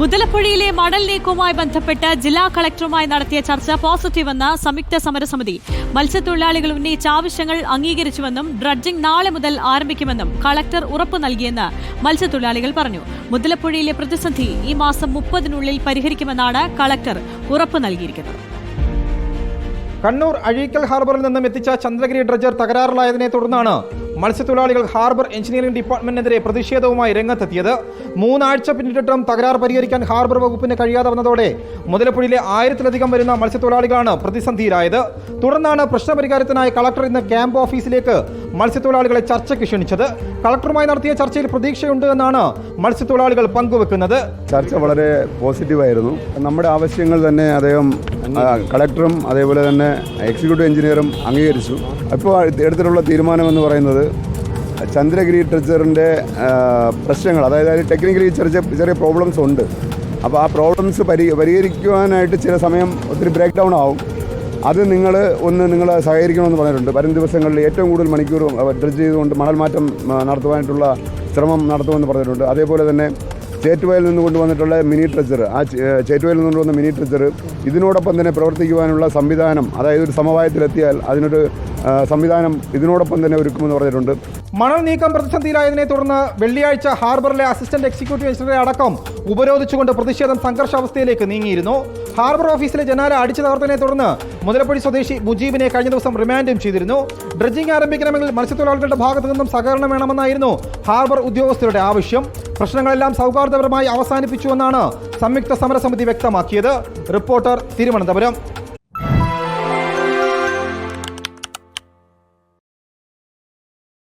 മുതലപ്പുഴയിലെ മണൽ നീക്കവുമായി ബന്ധപ്പെട്ട് ജില്ലാ കളക്ടറുമായി നടത്തിയ ചർച്ച പോസിറ്റീവെന്ന് സംയുക്ത സമരസമിതി. മത്സ്യത്തൊഴിലാളികൾ ഉന്നയിച്ച ആവശ്യങ്ങൾ അംഗീകരിച്ചുവെന്നും ഡ്രഡ്ജിംഗ് നാളെ മുതൽ ആരംഭിക്കുമെന്നും കളക്ടർ ഉറപ്പു നൽകിയെന്ന് മത്സ്യത്തൊഴിലാളികൾ പറഞ്ഞു. മുതലപ്പുഴയിലെ പ്രതിസന്ധി ഈ മാസം മുപ്പതിനുള്ളിൽ പരിഹരിക്കുമെന്നാണ് കളക്ടർ ഉറപ്പു നൽകിയിരിക്കുന്നത്. കണ്ണൂർ അഴീക്കൽ ഹാർബറിൽ നിന്നും എത്തിച്ച ചന്ദ്രഗിരി ഡ്രജർ തകരാറിലായതിനെ തുടർന്നാണ് മത്സ്യത്തൊഴിലാളികൾ ഹാർബർ എഞ്ചിനീയറിംഗ് ഡിപ്പാർട്ട്മെന്റിനെതിരെ പ്രതിഷേധവുമായി രംഗത്തെത്തിയത്. മൂന്നാഴ്ച പിന്നിട്ടിട്ടും തകരാർ പരിഹരിക്കാൻ ഹാർബർ വകുപ്പിന് കഴിയാതെ വന്നതോടെ മുതലപ്പുഴയിലെ ആയിരത്തിലധികം വരുന്ന മത്സ്യത്തൊഴിലാളികളാണ് പ്രതിസന്ധിയിലായത്. തുടർന്നാണ് പ്രശ്നപരിഹാരത്തിനായി കളക്ടർ ഇന്ന് ക്യാമ്പ് ഓഫീസിലേക്ക് മത്സ്യത്തൊഴിലാളികളെ ചർച്ചയ്ക്ക് ക്ഷണിച്ചത്. കളക്ടറുമായി നടത്തിയ ചർച്ചയിൽ പ്രതീക്ഷയുണ്ട് എന്നാണ് മത്സ്യത്തൊഴിലാളികൾ പങ്കുവെക്കുന്നത്. ചർച്ച വളരെ പോസിറ്റീവായിരുന്നു. നമ്മുടെ ആവശ്യങ്ങൾ തന്നെ അദ്ദേഹം കളക്ടറും അതേപോലെ തന്നെ എക്സിക്യൂട്ടീവ് എഞ്ചിനീയറും അംഗീകരിച്ചു. അപ്പോൾ എടുത്തിട്ടുള്ള തീരുമാനമെന്ന് പറയുന്നത് ചന്ദ്രഗിരി ട്രെച്ചറിന്റെ പ്രശ്നങ്ങൾ അതായത് അതിൽ ടെക്നിക്കലി ചെറിയ ചെറിയ പ്രോബ്ലംസ് ഉണ്ട്. അപ്പോൾ ആ പ്രോബ്ലംസ് പരി പരിഹരിക്കുവാനായിട്ട് ചില സമയം ഒത്തിരി ബ്രേക്ക് ഡൗൺ ആവും. അത് നിങ്ങൾ ഒന്ന് നിങ്ങൾ സഹകരിക്കണമെന്ന് പറഞ്ഞിട്ടുണ്ട്. വരും ദിവസങ്ങളിൽ ഏറ്റവും കൂടുതൽ മണിക്കൂർ ഡ്രസ് ചെയ്തുകൊണ്ട് മണൽ മാറ്റം നടത്തുവാനായിട്ടുള്ള ശ്രമം നടത്തുമെന്ന് പറഞ്ഞിട്ടുണ്ട്. അതേപോലെ തന്നെ ചേറ്റുവയിൽ നിന്ന് കൊണ്ടുവന്നിട്ടുള്ള മിനി ട്രെച്ചർ ആ സ്റ്റേറ്റ് ചേറ്റുവയിൽ നിന്ന് കൊണ്ടുവന്ന മിനി ട്രെച്ചർ ഇതിനോടൊപ്പം തന്നെ പ്രവർത്തിക്കുവാനുള്ള സംവിധാനം അതായത് ഒരു സമവായത്തിലെത്തിയാൽ അതിനൊരു സംവിധാനം ഇതിനോടൊപ്പം തന്നെ ഒരുക്കുമെന്ന് പറഞ്ഞിട്ടുണ്ട്. മണൽ നീക്കം പ്രതിസന്ധിയിലായതിനെ തുടർന്ന് വെള്ളിയാഴ്ച ഹാർബറിലെ അസിസ്റ്റന്റ് എക്സിക്യൂട്ടീവ് എഞ്ചിനീയറെ അടക്കം ഉപരോധിച്ചുകൊണ്ട് പ്രതിഷേധം സംഘർഷാവസ്ഥയിലേക്ക് നീങ്ങിയിരുന്നു. ഹാർബർ ഓഫീസിലെ ജനാല അടിച്ചു തകർത്തതിനെ തുടർന്ന് മുതലപ്പുഴി സ്വദേശി മുജീബിനെ കഴിഞ്ഞ ദിവസം റിമാൻഡും ചെയ്തിരുന്നു. ഡ്രഡ്ജിംഗ് ആരംഭിക്കണമെങ്കിൽ മത്സ്യത്തൊഴിലാളികളുടെ ഭാഗത്തു നിന്നും സഹകരണം വേണമെന്നായിരുന്നു ഹാർബർ ഉദ്യോഗസ്ഥരുടെ ആവശ്യം. പ്രശ്നങ്ങളെല്ലാം സൗഹാർദ്ദപരമായി അവസാനിപ്പിച്ചുവെന്നാണ് സംയുക്ത സമരസമിതി വ്യക്തമാക്കിയത്. റിപ്പോർട്ടർ തിരുവനന്തപുരം.